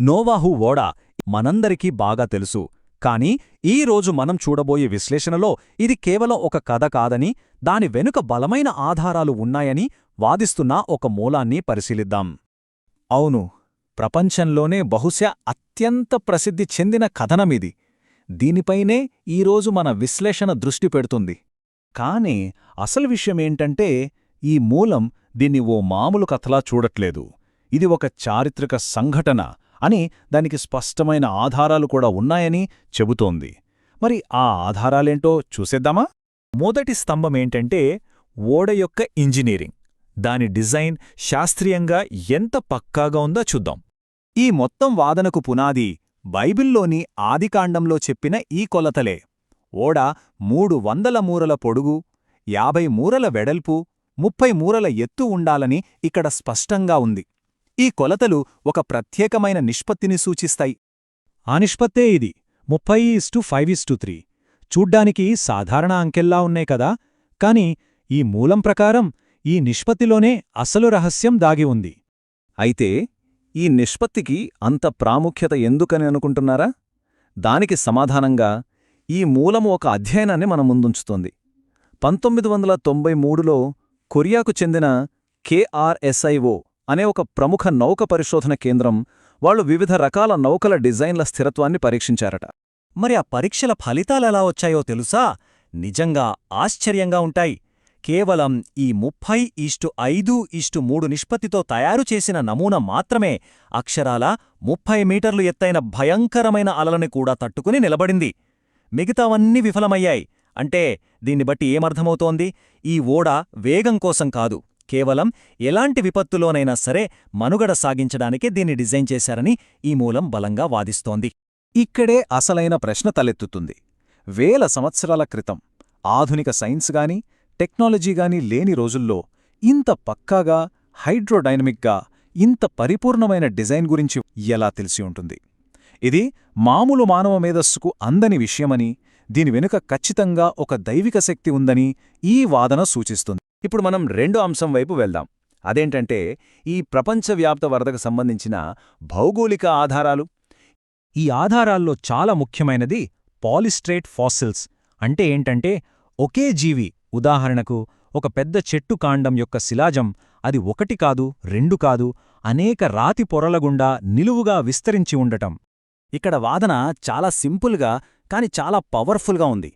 నోవాహు ఓడ మనందరికీ బాగా తెలుసు. కాని ఈ రోజు మనం చూడబోయే విశ్లేషణలో ఇది కేవలం ఒక కథ కాదని దాని వెనుక బలమైన ఆధారాలు ఉన్నాయని వాదిస్తున్న ఒక మూలాన్ని పరిశీలిద్దాం. అవును ప్రపంచంలోనే బహుశా అత్యంత ప్రసిద్ధి చెందిన కథనమిది దీనిపైనే ఈరోజు మన విశ్లేషణ దృష్టి పెడుతుంది. కాని అసలు విషయమేంటంటే ఈ మూలం దీన్ని ఓ మామూలు కథలా చూడట్లేదు. ఇది ఒక చారిత్రక సంఘటన అని దానికి స్పష్టమైన ఆధారాలు కూడా ఉన్నాయని చెబుతోంది. మరి ఆ ఆధారాలేంటో చూసేద్దామా? మొదటి స్తంభమేంటంటే ఓడ యొక్క ఇంజనీరింగ్. దాని డిజైన్ శాస్త్రీయంగా ఎంత పక్కాగా ఉందో చూద్దాం. ఈ మొత్తం వాదనకు పునాది బైబిల్లోని ఆదికాండంలో చెప్పిన ఈ కొలతలే. ఓడ మూడు వందల మూరల పొడుగు యాభై మూరల వెడల్పు ముప్పై మూరల ఎత్తు ఉండాలని ఇక్కడ స్పష్టంగా ఉంది. ఈ కొలతలు ఒక ప్రత్యేకమైన నిష్పత్తిని సూచిస్తాయి. ఆ నిష్పత్తే ఇది ముప్పై ఇస్టు ఫైవ్ ఇస్టు త్రీ. చూడ్డానికి సాధారణ అంకెల్లా ఉన్నాయి కదా? కాని ఈ మూలం ప్రకారం ఈ నిష్పత్తిలోనే అసలు రహస్యం దాగి ఉంది. అయితే ఈ నిష్పత్తికి అంత ప్రాముఖ్యత ఎందుకని అనుకుంటున్నారా? దానికి సమాధానంగా ఈ మూలము ఒక అధ్యయనాన్ని మన ముందుంచుతోంది. పంతొమ్మిది వందల తొంభై మూడులో కొరియాకు చెందిన కేఆర్ఎస్ఐఓ అనే ఒక ప్రముఖ నౌక పరిశోధన కేంద్రం వాళ్ళు వివిధ రకాల నౌకల డిజైన్ల స్థిరత్వాన్ని పరీక్షించారట. మరి ఆ పరీక్షల ఫలితాలెలా వచ్చాయో తెలుసా? నిజంగా ఆశ్చర్యంగా ఉంటాయి. కేవలం ఈ ముప్పై ఈస్టు ఐదు ఈస్టు మూడు నిష్పత్తితో తయారు చేసిన నమూనా మాత్రమే అక్షరాల ముప్పై మీటర్లు ఎత్తైన భయంకరమైన అలలని కూడా తట్టుకుని నిలబడింది. మిగతావన్నీ విఫలమయ్యాయి. అంటే దీన్ని బట్టి ఏమర్థమవుతోంది? ఈ ఓడ వేగం కోసం కాదు. కేవలం ఎలాంటి విపత్తులోనైనా సరే మనుగడ సాగించడానికే దీన్ని డిజైన్ చేశారని ఈ మూలం బలంగా వాదిస్తోంది. ఇక్కడే అసలైన ప్రశ్న తలెత్తుతుంది. వేల సంవత్సరాల క్రితం ఆధునిక సైన్స్ గాని టెక్నాలజీ గాని లేని రోజుల్లో ఇంత పక్కాగా హైడ్రోడైనమిక్గా ఇంత పరిపూర్ణమైన డిజైన్ గురించి ఎలా తెలిసి ఉంటుంది? ఇది మామూలు మానవ మేధస్సుకు అందని విషయమని దీని వెనుక ఖచ్చితంగా ఒక దైవిక శక్తి ఉందని ఈ వాదన సూచిస్తుంది. ఇప్పుడు మనం రెండో అంశం వైపు వెళ్దాం. అదేంటంటే ఈ ప్రపంచవ్యాప్త వరదకు సంబంధించిన భౌగోళిక ఆధారాలు. ఈ ఆధారాల్లో చాలా ముఖ్యమైనది పాలిస్ట్రేట్ ఫాసిల్స్. అంటే ఏంటంటే ఒకే జీవి ఉదాహరణకు ఒక పెద్ద చెట్టు కాండం యొక్క శిలాజం అది ఒకటి కాదు రెండు కాదు అనేక రాతి పొరలగుండా నిలువుగా విస్తరించి ఉండటం. ఇక్కడ వాదన చాలా సింపుల్గా కాని చాలా పవర్ఫుల్గా ఉంది.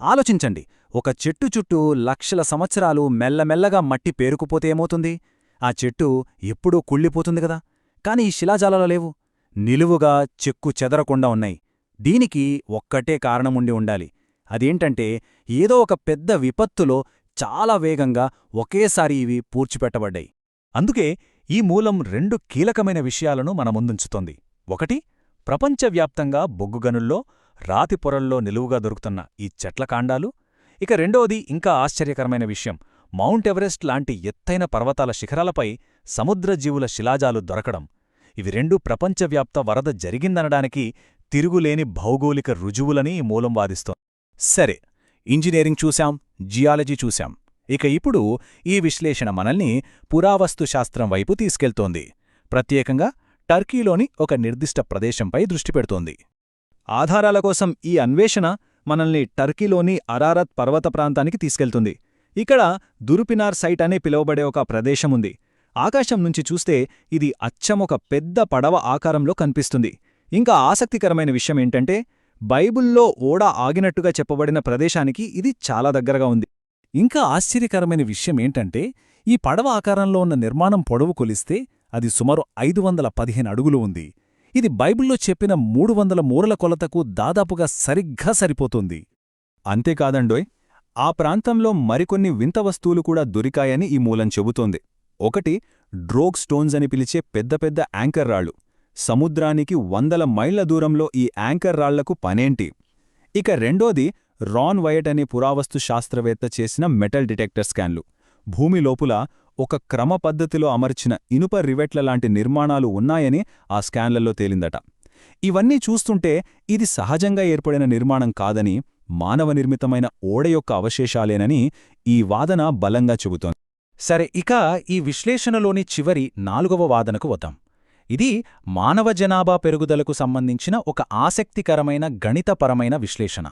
ఆలోచించండి ఒక చెట్టు చుట్టూ లక్షల సంవత్సరాలు మెల్లమెల్లగా మట్టి పేరుకుపోతే ఏమవుతుంది? ఆ చెట్టు ఎప్పుడూ కుళ్ళిపోతుంది కదా. కాని ఈ శిలాజాలలో లేవు. నిలువుగా చెక్కు చెదరకుండా ఉన్నాయి. దీనికి ఒక్కటే కారణముండి ఉండాలి. అదేంటంటే ఏదో ఒక పెద్ద విపత్తులో చాలా వేగంగా ఒకేసారి ఇవి పూడ్చిపెట్టబడ్డాయి. అందుకే ఈ మూలం రెండు కీలకమైన విషయాలను మన ముందుంచుతోంది. ఒకటి ప్రపంచవ్యాప్తంగా బొగ్గుగనుల్లో రాతి పొరల్లో నిలువుగా దొరుకుతున్న ఈ చెట్ల కాండాలు. ఇక రెండోది ఇంకా ఆశ్చర్యకరమైన విషయం. మౌంట్ ఎవరెస్ట్ లాంటి ఎత్తైన పర్వతాల శిఖరాలపై సముద్రజీవుల శిలాజాలు దొరకడం. ఇవి రెండూ ప్రపంచవ్యాప్త వరద జరిగిందనడానికి తిరుగులేని భౌగోళిక రుజువులని ఈ మూలం వాదిస్తోంది. సరే ఇంజనీరింగ్ చూశాం జియాలజీ చూశాం. ఇక ఇప్పుడు ఈ విశ్లేషణ మనల్ని పురావస్తు శాస్త్రం వైపు తీసుకెళ్తోంది. ప్రత్యేకంగా టర్కీలోని ఒక నిర్దిష్ట ప్రదేశంపై దృష్టి పెడుతోంది. ఆధారాల కోసం ఈ అన్వేషణ మనల్ని టర్కీలోని అరారత్ పర్వత ప్రాంతానికి తీసుకెళ్తుంది. ఇక్కడ దురుపినార్ సైట్ అనే పిలువబడే ఒక ప్రదేశముంది ఆకాశం నుంచి చూస్తే ఇది అచ్చం ఒక పెద్ద పడవ ఆకారంలో కనిపిస్తుంది. ఇంకా ఆసక్తికరమైన విషయం ఏంటంటే బైబుల్లో ఓడ ఆగినట్టుగా చెప్పబడిన ప్రదేశానికి ఇది చాలా దగ్గరగా ఉంది. ఇంకా ఆశ్చర్యకరమైన విషయం ఏంటంటే ఈ పడవ ఆకారంలో ఉన్న నిర్మాణం పొడవు కొలిస్తే అది సుమారు ఐదు వందల పదిహేను అడుగులు ఉంది. ఇది బైబిల్లో చెప్పిన మూడు వందల మూరల కొలతకు దాదాపుగా సరిగ్గా సరిపోతుంది. అంతేకాదండోయ్ ఆ ప్రాంతంలో మరికొన్ని వింత వస్తువులు కూడా దొరికాయని ఈ మూలం చెబుతోంది. ఒకటి డ్రోగ్ స్టోన్స్ అని పిలిచే పెద్ద పెద్ద యాంకర్ రాళ్ళు. సముద్రానికి వందల మైళ్ళ దూరంలో ఈ యాంకర్ రాళ్ళకు పనేంటి? ఇక రెండోది రాన్ వైట్ అనే పురావస్తు శాస్త్రవేత్త చేసిన మెటల్ డిటెక్టర్ స్కాన్లు. భూమి లోపుల ఒక క్రమ పద్ధతిలో అమర్చిన ఇనుప రివెట్ల లాంటి నిర్మాణాలు ఉన్నాయని ఆ స్కాన్లలో తేలిందట. ఇవన్నీ చూస్తుంటే ఇది సహజంగా ఏర్పడిన నిర్మాణం కాదని మానవ నిర్మితమైన ఓడ యొక్క అవశేషాలేనని ఈ వాదన బలంగా చెబుతోంది. సరే ఇక ఈ విశ్లేషణలోని చివరి నాలుగవ వాదనకు వద్దాం. ఇది మానవ జనాభా పెరుగుదలకు సంబంధించిన ఒక ఆసక్తికరమైన గణితపరమైన విశ్లేషణ.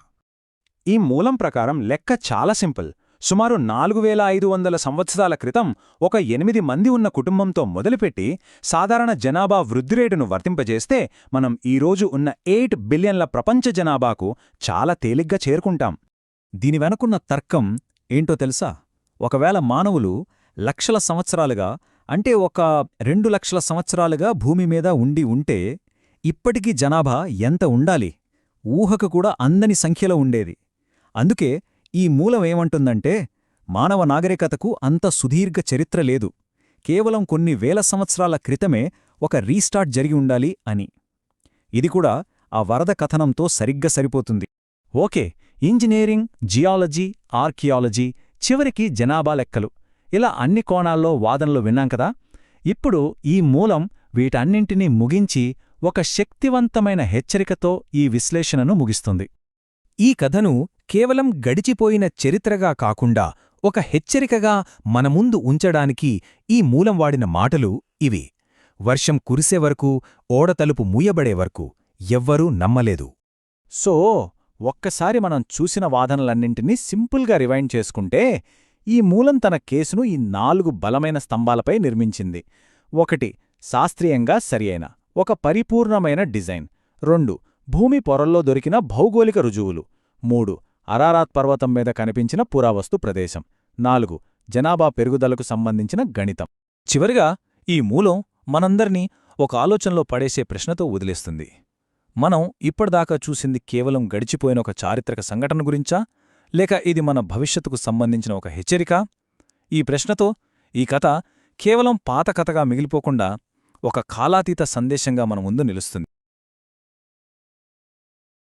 ఈ మూలం ప్రకారం లెక్క చాలా సింపుల్. సుమారు నాలుగు వేల ఐదు వందల సంవత్సరాల క్రితం ఒక ఎనిమిది మంది ఉన్న కుటుంబంతో మొదలుపెట్టి సాధారణ జనాభా వృద్ధి రేటును వర్తింపజేస్తే మనం ఈరోజు ఉన్న ఎయిట్ బిలియన్ల ప్రపంచ జనాభాకు చాలా తేలిగ్గా చేరుకుంటాం. దీని వెనకున్న తర్కం ఏంటో తెలుసా? ఒకవేళ మానవులు లక్షల సంవత్సరాలుగా అంటే ఒక రెండు లక్షల సంవత్సరాలుగా భూమి మీద ఉండి ఉంటే ఇప్పటికీ జనాభా ఎంత ఉండాలి? ఊహకు కూడా అందని సంఖ్యలో ఉండేది. అందుకే ఈ మూలం ఏమంటుందంటే మానవ నాగరికతకు అంత సుదీర్ఘ చరిత్ర లేదు. కేవలం కొన్ని వేల సంవత్సరాల క్రితమే ఒక రీస్టార్ట్ జరిగి ఉండాలి అని. ఇది కూడా ఆ వరద కథనంతో సరిగ్గా సరిపోతుంది. ఓకే ఇంజనీరింగ్ జియాలజీ ఆర్కియాలజీ చివరికి జనాభా లెక్కలు. ఇలా అన్ని కోణాల్లో వాదనలు విన్నాం కదా? ఇప్పుడు ఈ మూలం వీటన్నింటినీ ముగించి ఒక శక్తివంతమైన హెచ్చరికతో ఈ విశ్లేషణను ముగిస్తుంది. ఈ కథను కేవలం గడిచిపోయిన చరిత్రగా కాకుండా ఒక హెచ్చరికగా మన ముందు ఉంచడానికి ఈ మూలం వాడిన మాటలు ఇవి. వర్షం కురిసే వరకు ఓడతలుపు మూయబడే వరకు ఎవ్వరూ నమ్మలేదు. సో ఒక్కసారి మనం చూసిన వాదనలన్నింటినీ సింపుల్గా రివైండ్ చేసుకుంటే ఈ మూలం తన కేసును ఈ నాలుగు బలమైన స్తంభాలపై నిర్మించింది. ఒకటి శాస్త్రీయంగా సరియైన ఒక పరిపూర్ణమైన డిజైన్. రెండు భూమి పొరల్లో దొరికిన భౌగోళిక రుజువులు. మూడు అరారాత్ పర్వతం మీద కనిపించిన పురావస్తు ప్రదేశం. నాలుగు జనాభా పెరుగుదలకు సంబంధించిన గణితం. చివరిగా ఈ మూలం మనందర్నీ ఒక ఆలోచనలో పడేసే ప్రశ్నతో వదిలేస్తుంది. మనం ఇప్పటిదాకా చూసింది కేవలం గడిచిపోయిన ఒక చారిత్రక సంఘటన గురించా? లేక ఇది మన భవిష్యత్తుకు సంబంధించిన ఒక హెచ్చరిక? ఈ ప్రశ్నతో ఈ కథ కేవలం పాత కథగా మిగిలిపోకుండా ఒక కాలాతీత సందేశంగా మన ముందు నిలుస్తుంది.